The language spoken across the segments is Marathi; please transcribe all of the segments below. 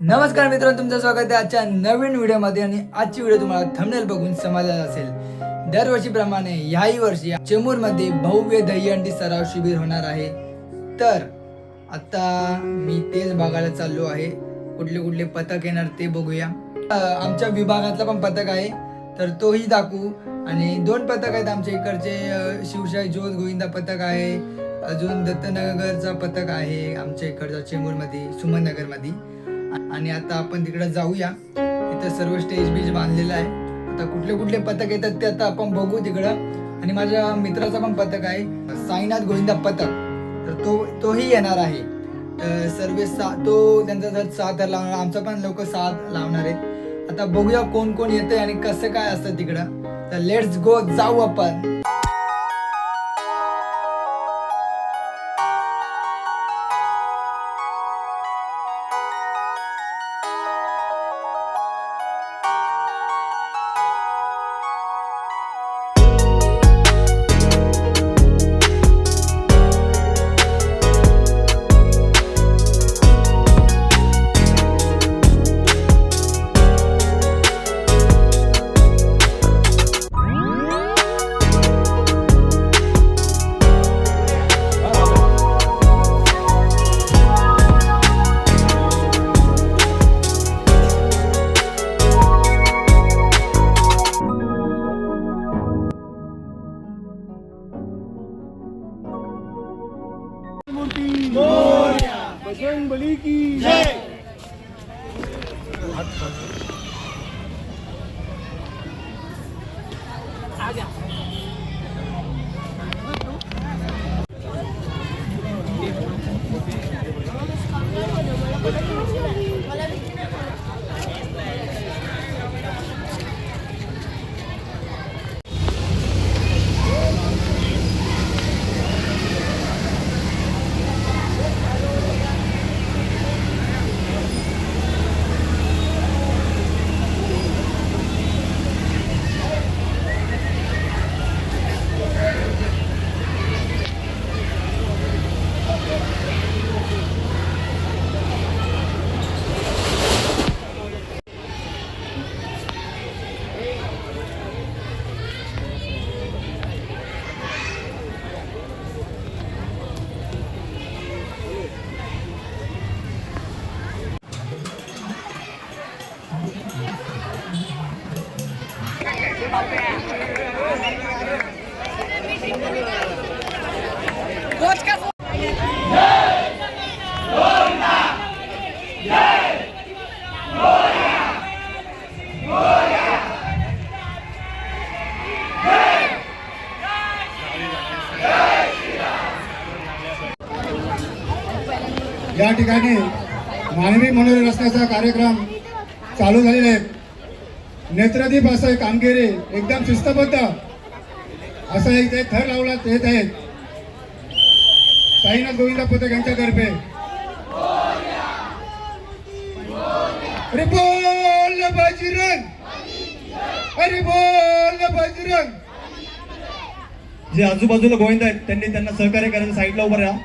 नमस्कार मित्रांनो तुमचं स्वागत आहे आजच्या नवीन व्हिडिओमध्ये आणि आजची व्हिडिओ तुम्हाला थंबनेल बघून समजला असेल. दरवर्षीप्रमाणे याही वर्षी चेंबूरमध्ये भव्य दहीहंडी सराव शिबिर होणार आहे. तर आता मी तेच बघायला चाललो आहे. कुठले कुठले पथक येणार ते बघूया. आमच्या विभागातला पण पथक आहे. तर तोही दाखवू. आणि दोन पथक आहेत आमच्या इकडचे शिवशाही ज्योत गोविंदा पथक आहे. अजून दत्तनगरचा पथक आहे आमच्या इकडचा चेंबूरमध्ये सुमननगरमध्ये. आणि आता आपण तिकडे जाऊया. तिथं सर्व स्टेज बीज बांधलेलं आहे. आता कुठले कुठले पथक येतात ते आता आपण बघू तिकडं. आणि माझ्या मित्राचा पण पथक आहे साईनाथ गोविंदा पथक. तर तो तोही येणार आहे. तर सर्व सा तो त्यांचा जर साथ लावणार आमचा पण लोक साथ लावणार आहेत. आता बघूया कोण कोण येतंय आणि कसं काय असतं तिकडं. तर लेट्स गो जाऊ आपण. या ठिकाणी मानवी मनोरंजन रस्त्याचा कार्यक्रम चालू झालेला आहे. नेत्रदीप असं कामगिरी एकदम शिस्तबद्ध. असं एक ते थर लावला येत आहेत. साईनाथ गोविंदा पथक यांच्यातर्फे. अरे बोल बजरंग. अरे बोल बजरंग. जे आजूबाजूला गोविंद आहेत त्यांनी त्यांना सहकार्य करायचं साईडला उभं राहा.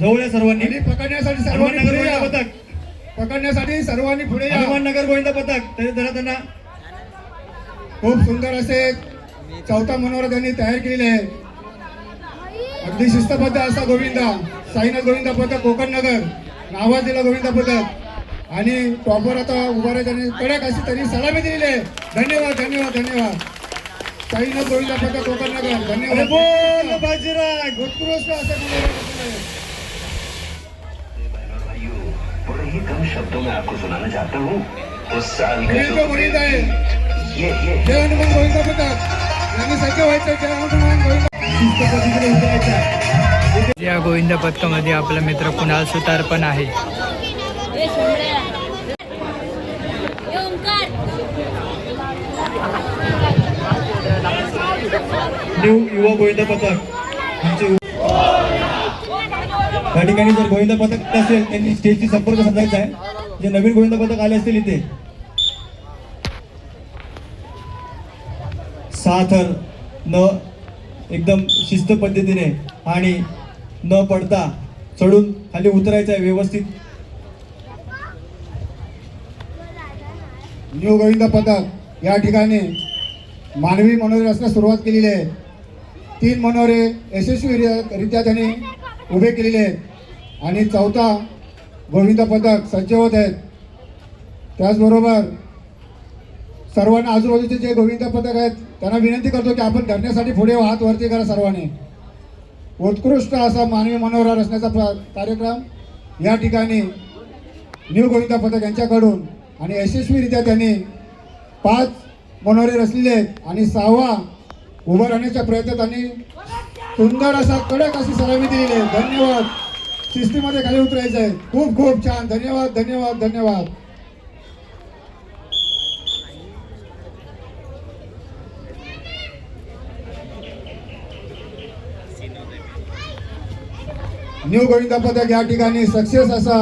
जवळ या सर्वांनी. पकडण्यासाठी सर्वांनी. पथक पकडण्यासाठी सर्वांनी पुढे हनुमान नगर गोविंद पथक तरी जरा त्यांना खूप सुंदर असे चौथा मनोहर त्यांनी तयार केलेले आहे अगदी शिस्तबद्ध असा गोविंदा साईनाथ गोविंदा पथक कोकण नगर नावाज दिला गोविंदा पथक आणि टॉपर आता उभा राहत त्यांनी कडक अशी त्यांनी सलामी दिलेली आहे धन्यवाद धन्यवाद धन्यवाद साईनाथ गोविंदा पथक कोकण नगर धन्यवाद उत्कृष्ट असं ही कम शब्दों में आपको सुनाना चाहता हूँ उस साल का जय हनुमान गोविंदा पथक यांनी सज्ज व्हायचं जय हनुमान गोविंदा. या गोविंदा पथकामध्ये आपला मित्र कुणाल सुतार पण आहे. न्यू युवा गोविंद पथक. आमचे त्या ठिकाणी जर गोविंद पथक असेल त्यांनी स्टेजची संपर्क साधायचा आहे. जे नवीन गोविंद पथक आले असतील इथे सहा थर न एकदम शिस्त पद्धतीने आणि न पडता चढून खाली उतरायचं आहे व्यवस्थित. न्यू गोविंद पथक या ठिकाणी मानवी मनोरे असण्यास सुरुवात केलेली आहे. तीन मनोरे यशस्वीरित्या त्यांनी उभे केलेले आहेत. आणि चौथा गोविंद पथक सज्ज होत आहेत. त्याचबरोबर सर्वांना आजूबाजूचे जे गोविंद पथक आहेत त्यांना विनंती करतो की आपण धरण्यासाठी पुढे हात वरती करा सर्वांनी. उत्कृष्ट असा मानवी मनोहरा रचण्याचा प्र- कार्यक्रम या ठिकाणी न्यू गोविंदा पथक यांच्याकडून आणि यशस्वीरित्या त्यांनी पाच मनोरे रचलेले आहेत आणि सहावा उभं राहण्याच्या प्रयत्नात त्यांनी सुंदर असा कडक अशी सलामी दिलेली आहे. धन्यवाद. शिस्तीमध्ये खाली उतरायचं आहे. खूप खूप छान. धन्यवाद धन्यवाद धन्यवाद. न्यू गोविंदा पथक या ठिकाणी सक्सेस असा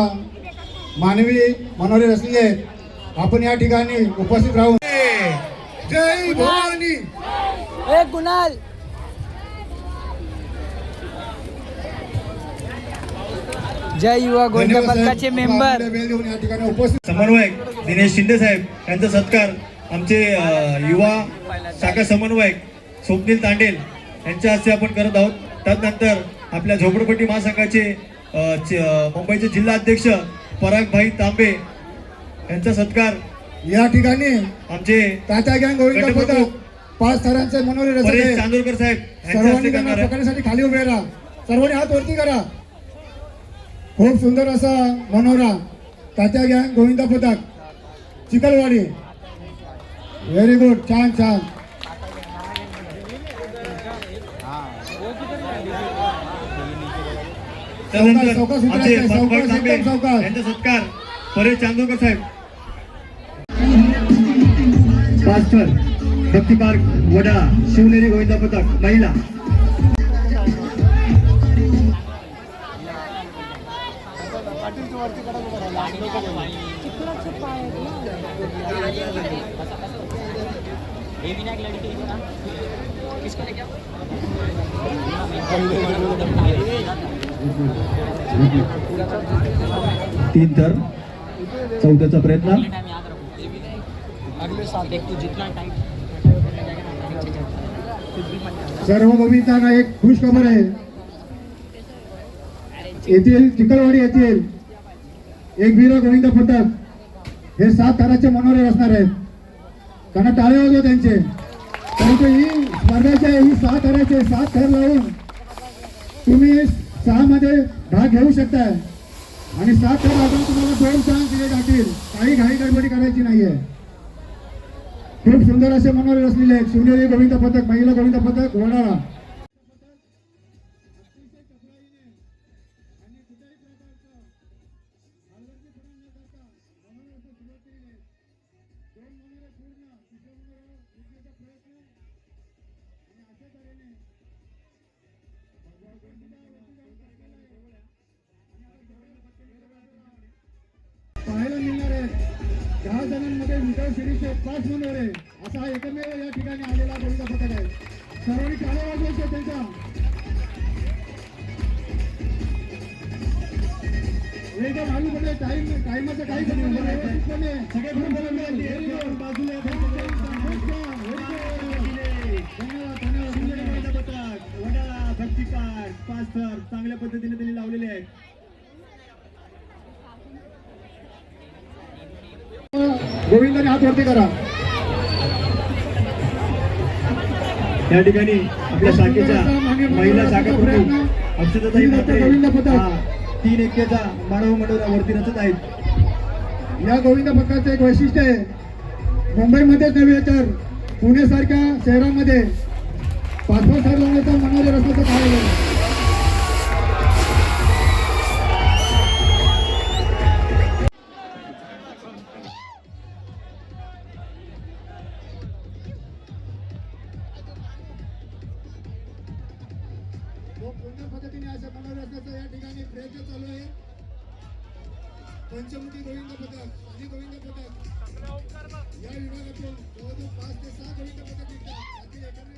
मानवी मनोरे आहेत आपण या ठिकाणी उपस्थित राहून. जय भवानी. ए कुणाल? जय युवा गोविंद. पथकाचे मेंबर. या ठिकाणी उपस्थित समन्वयक दिनेश शिंदे साहेब यांचा सत्कार आमचे युवा शाखा समन्वयक स्वप्नील तांडेल यांच्या हस्ते आपण करत आहोत. त्यानंतर आपल्या झोपडपट्टी महासंघाचे मुंबईचे जिल्हा अध्यक्ष परागभाई तांबे यांचा सत्कार. या ठिकाणी आमचे तात्या गँग गोविंद पाच थरांचे मनोरे. चांदोरकर साहेब पकडण्यासाठी खाली उभे राहा. सर्वांनी हात वरती करा. खूप सुंदर असा मनोरा तात्या गँग गोविंदा पथक चिकलवाडी व्हेरी गुड छान छान. त्यानंतर आमचे पद्मभाई तांबे. यांचा सत्कार परेश चांदोरकर साहेब. पास्टर भक्ती पार्क वडाळा शिवनेरी गोविंदा पथक महिला. तीन तर चौथ्याचा प्रयत्न. सर्व गोविंदांना एक खुश खबर आहे. येथील चिकलवाडी येथील एक वीर गोविंद पथक हे सात थराचे मनोरे असणार आहेत. त्यांना टाळे वाजव त्यांचे. परंतु ही स्पर्धाची आहे ही सात थराचे सात थर लावून तुम्ही सहा मध्ये भाग घेऊ शकताय आणि सात थर तुम्हाला दोन चान्स दिले जातील. काही घाई गडबडी करायची नाहीये. खूप सुंदर असे मनोरे रचलेले आहेत. शिवनेरी गोविंद पथक महिला गोविंद पथक वडाळा. पाहायला दहा जणांमध्ये विदर्भ सिरीजचे पाच मनोरे असा हा एकमेव या ठिकाणी आलेला गोविंद पथक आहे. सर्वांनी टाळे वाजवायचे त्यांच्या. एकदम आलू म्हणजे टाइम टाइमाचं काही सगळे. बाजूला धन्यवाद धन्यवाद. वडाळा भक्ती पास्टर चांगल्या पद्धतीने त्यांनी लावलेले आहेत. गोविंदाने हात वरती करा. या ठिकाणी आपल्या शाखेच्या महिला शाखा अक्षताताई हा तीन एक्केचा मानव मनोरा वरती रचत आहेत. या गोविंद पथकाचं एक वैशिष्ट्य आहे. मुंबईमध्येच नव्हे तर पुण्यासारख्या शहरामध्ये पाच पाच सर लावण्याचा मनोरे रस्त्याचं काय कोणत्या पद्धतीने अशा मनोरंजनाचा या ठिकाणी प्रयत्न चालू आहे? पंचमुखी गोविंद पथक आणि गोविंद पथक. या विभागातून जवळजवळ पाच ते सहा गोविंद पथक निघतात.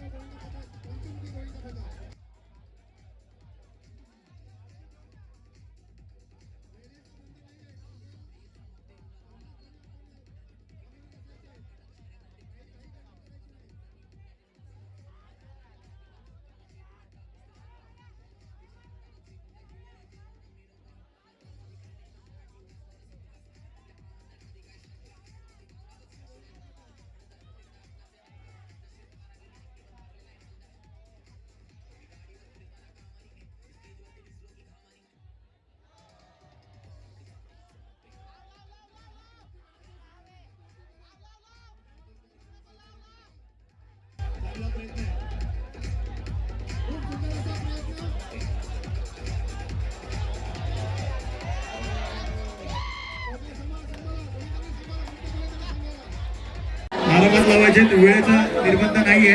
त्यातील लावायचे वेळेचा निर्बंध नाहीये.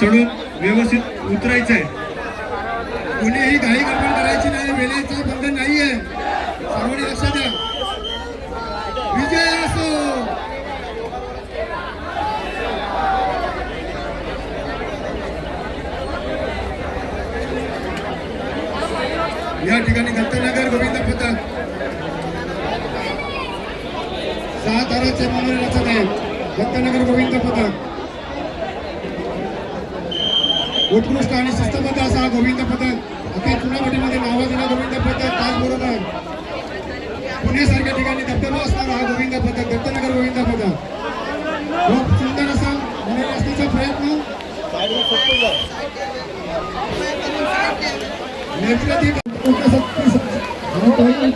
चढून व्यवस्थित उतरायचं आहे कोणीही घाई गडबड करायची नाही वेळेचा बंधन नाहीये. सर्वांनी लक्षात द्या. विजय असो. या ठिकाणी दत्तनगर गोविंद पथक. सहा आराचे मनोरंजन रचत आहेत दत्तनगर गोविंद पथक उत्कृष्ट आणि शिस्तबद्ध असा हा गोविंद पथक अति चुनावटीमध्ये नावाजला गोविंद पथक त्याचबरोबर पुण्यासारख्या ठिकाणी धबधबा असणारा हा गोविंद पथक दत्तनगर गोविंद पथक खूप सुंदर असा मनोरे असण्याचा प्रयत्न. नेत्रदीप आणि प्रयत्न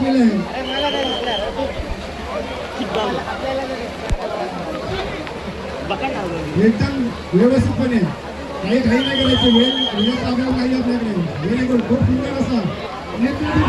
एकदम व्यवस्थितपणे. काही काही नाही करायचे वेळ वेळ साधन नाही आपल्याकडे. वेळ गुड खूप सुंदर असा. नेतृत्व